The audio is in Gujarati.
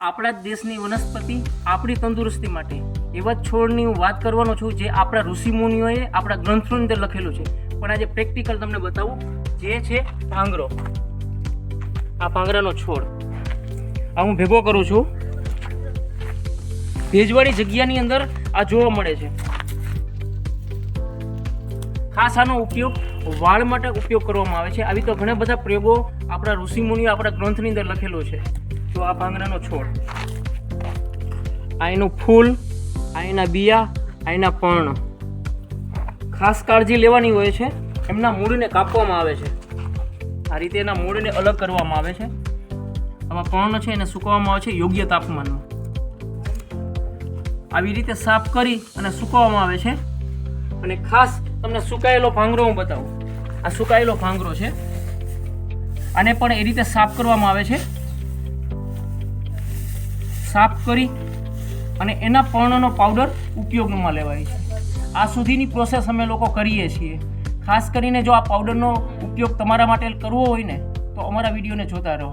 આપણા જ દેશની વનસ્પતિ આપણી તંદુરસ્તી માટે. એવા છોડની હું વાત કરવાનો છું જે આપણા ઋષિમુનિઓએ આપણા ગ્રંથોની અંદર લખેલું છે. પણ આજે પ્રેક્ટિકલ તમને બતાવું જે છે ભાંગરો. આ ભાંગરાનો છોડ. આ હું ભેગો કરું છું. ભેજવાળી જગ્યાની અંદર આ જોવા મળે છે. ખાસ આનો ઉપયોગ વાળ માટે ઉપયોગ કરવામાં આવે છે. આવી તો ઘણા બધા પ્રયોગો આપણા ઋષિમુનિઓ આપણા ગ્રંથની અંદર લખેલો છે. તો આ ભાંગરાનો છોડ. આ ફૂલ આ બિયા આ એના પર્ણ. ખાસ કાળજી લેવાની હોય છે. એમના મૂળને કાપવામાં આવે છે. આ રીતે એના મૂળને અલગ કરવામાં આવે છે. આવા પર્ણ છે, એને સૂકવવામાં આવે છે યોગ્ય તાપમાનમાં. આવી રીતે સાફ કરી અને સૂકવવામાં આવે છે. અને ખાસ તમને સુકાયેલો ભાંગરો હું બતાવું. આ સુકાયેલો ભાંગરો છે. આને પણ એ રીતે સાફ કરવામાં આવે છે. સાફ કરી અને એના પર્ણનો પાવડર ઉપયોગમાં લેવાય છે. આ સુધીની પ્રોસેસ અમે લોકો કરીએ છીએ. ખાસ કરીને જો આ પાવડરનો ઉપયોગ તમારા માટે કરવો હોય ને, તો અમારા વિડીયોને જોતા રહો.